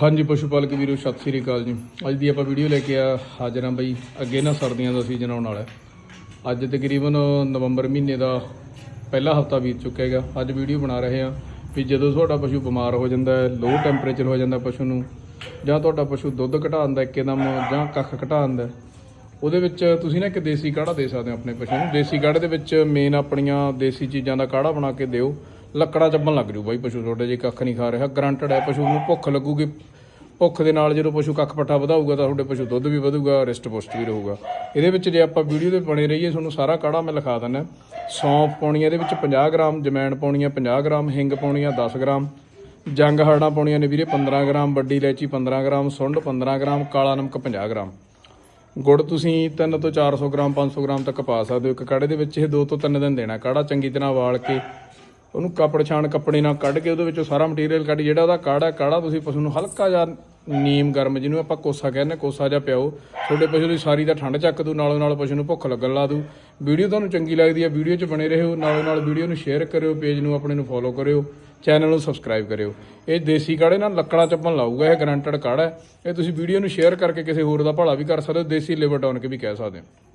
ਹਾਂਜੀ, ਪਸ਼ੂ ਪਾਲਕ ਵੀਰੋ, ਸਤਿ ਸ੍ਰੀ ਅਕਾਲ ਜੀ। ਅੱਜ ਦੀ ਆਪਾਂ ਵੀਡੀਓ ਲੈ ਕੇ ਆ ਹਾਜ਼ਰ ਹਾਂ ਬਈ, ਅੱਗੇ ਨਾ ਸਰਦੀਆਂ ਦਾ ਸੀਜ਼ਨ ਆਉਣ ਵਾਲਾ ਅੱਜ ਤਕਰੀਬਨ ਨਵੰਬਰ ਮਹੀਨੇ ਦਾ ਪਹਿਲਾ ਹਫਤਾ ਬੀਤ ਚੁੱਕਿਆ ਹੈਗਾ। ਅੱਜ ਵੀਡੀਓ ਬਣਾ ਰਹੇ ਹਾਂ ਵੀ ਜਦੋਂ ਤੁਹਾਡਾ ਪਸ਼ੂ ਬਿਮਾਰ ਹੋ ਜਾਂਦਾ ਹੈ ਲੋ ਟੈਂਪਰੇਚਰ ਹੋ ਜਾਂਦਾ ਪਸ਼ੂ ਨੂੰ, ਜਾਂ ਤੁਹਾਡਾ ਪਸ਼ੂ ਦੁੱਧ ਘਟਾਉਂਦਾ ਇੱਕਦਮ ਜਾਂ ਕੱਖ ਘਟਾਉਂਦਾ ਉਹਦੇ ਵਿੱਚ ਤੁਸੀਂ ਨਾ ਇੱਕ ਦੇਸੀ ਕਾੜਾ ਦੇ ਸਕਦੇ ਹੋ ਆਪਣੇ ਪਸ਼ੂ ਨੂੰ। ਦੇਸੀ ਕਾੜੇ ਦੇ ਵਿੱਚ ਮੇਨ ਆਪਣੀਆਂ ਦੇਸੀ ਚੀਜ਼ਾਂ ਦਾ ਕਾੜਾ ਬਣਾ ਕੇ ਦਿਓ। ਲੱਕੜਾ ਚੱਬਣ ਲੱਗ ਜੂ ਬਾਈ, ਪਸ਼ੂ ਤੁਹਾਡੇ ਜੇ ਕੱਖ ਨਹੀਂ ਖਾ ਰਿਹਾ। ਗਰੰਟਡ ਹੈ, ਪਸ਼ੂ ਨੂੰ ਭੁੱਖ ਲੱਗੂਗੀ। ਭੁੱਖ ਦੇ ਨਾਲ ਜਦੋਂ ਪਸ਼ੂ ਕੱਖ ਪੱਠਾ ਵਧਾਊਗਾ ਤਾਂ ਤੁਹਾਡੇ ਪਸ਼ੂ ਦੁੱਧ ਵੀ ਵਧੂਗਾ ਰਿਸਟ ਪੁਸ਼ਟ ਵੀ ਰਹੂਗਾ। ਇਹਦੇ ਵਿੱਚ ਜੇ ਆਪਾਂ ਵੀਡੀਓ ਦੇ ਬਣੇ ਰਹੀਏ, ਤੁਹਾਨੂੰ ਸਾਰਾ ਕਾੜਾ ਮੈਂ ਲਿਖਾ ਦਿੰਦਾ। ਸੌਂਫ ਪਾਉਣੀ ਇਹਦੇ ਵਿੱਚ 50 ਗ੍ਰਾਮ, ਜਮੈਣ ਪਾਉਣੀ ਹੈ 50 ਗ੍ਰਾਮ, ਹਿੰਗ ਪਾਉਣੀ ਹੈ 10 ਗ੍ਰਾਮ, ਜੰਗ ਹਰੜਾਂ ਪਾਉਣੀਆਂ ਨੇ ਵੀਰੇ 15 ਗ੍ਰਾਮ, ਵੱਡੀ ਇਲਾਇਚੀ 15 ਗ੍ਰਾਮ, ਸੁੰਡ 15 ਗ੍ਰਾਮ, ਕਾਲਾ ਨਮਕ 50 ਗ੍ਰਾਮ। ਗੁੜ ਤੁਸੀਂ 3 ਤੋਂ 400 ਗ੍ਰਾਮ 500 ਗ੍ਰਾਮ ਤੱਕ ਪਾ ਸਕਦੇ ਹੋ। ਇੱਕ ਕਾੜੇ ਦੇ ਵਿੱਚ ਇਹ 2 ਤੋਂ 3 ਦਿਨ ਦੇਣਾ। ਕਾੜਾ ਚੰਗੀ ਤਰ੍ਹਾਂ ਵਾਲ ਕੇ ਉਹਨੂੰ ਕੱਪੜ ਛਾਣ ਕੱਪੜੇ ਨਾਲ ਕੱਢ ਕੇ ਉਹਦੇ ਵਿੱਚੋਂ ਸਾਰਾ ਮਟੀਰੀਅਲ ਕੱਢ, ਜਿਹੜਾ ਉਹਦਾ ਕਾੜਾ ਕਾੜਾ ਤੁਸੀਂ ਪਸ਼ੂ ਨੂੰ ਹਲਕਾ ਜਿਹਾ ਨੀਮ, ਗਰਮ ਜਿਹਨੂੰ ਆਪਾਂ ਕੋਸਾ ਕਹਿੰਦੇ, ਕੋਸਾ ਜਿਹਾ ਪਿਆਓ। ਤੁਹਾਡੇ ਪਸ਼ੂ ਦੀ ਸਾਰੀ ਦਾ ਠੰਡ ਚੱਕ ਦੂ ਨਾਲੋਂ ਨਾਲ ਪਸ਼ੂ ਨੂੰ ਭੁੱਖ ਲੱਗਣ ਲਾ ਦੂ ਵੀਡੀਓ ਤੁਹਾਨੂੰ ਚੰਗੀ ਲੱਗਦੀ ਹੈ, ਵੀਡੀਓ 'ਚ ਬਣੇ ਰਹੋ, ਨਾਲੋਂ ਨਾਲ ਵੀਡੀਓ ਨੂੰ ਸ਼ੇਅਰ ਕਰਿਓ ਪੇਜ ਨੂੰ ਆਪਣੇ ਨੂੰ ਫੋਲੋ ਕਰਿਓ ਚੈਨਲ ਨੂੰ ਸਬਸਕ੍ਰਾਈਬ ਕਰਿਓ। ਇਹ ਦੇਸੀ ਕਾੜੇ ਨਾਲ ਲੱਕੜਾ ਚੱਪਣ ਲਾਊਗਾ, ਇਹ ਗਰੰਟਡ ਕਾੜਾ ਹੈ। ਇਹ ਤੁਸੀਂ ਵੀਡੀਓ ਨੂੰ ਸ਼ੇਅਰ ਕਰਕੇ ਕਿਸੇ ਹੋਰ ਦਾ ਭਲਾ ਵੀ ਕਰ ਸਕਦੇ ਹੋ, ਦੇਸੀ ਲਿਵਰ ਡਾਊਨ ਕੇ ਵੀ ਕਹਿ ਸਕਦੇ ਹੋ।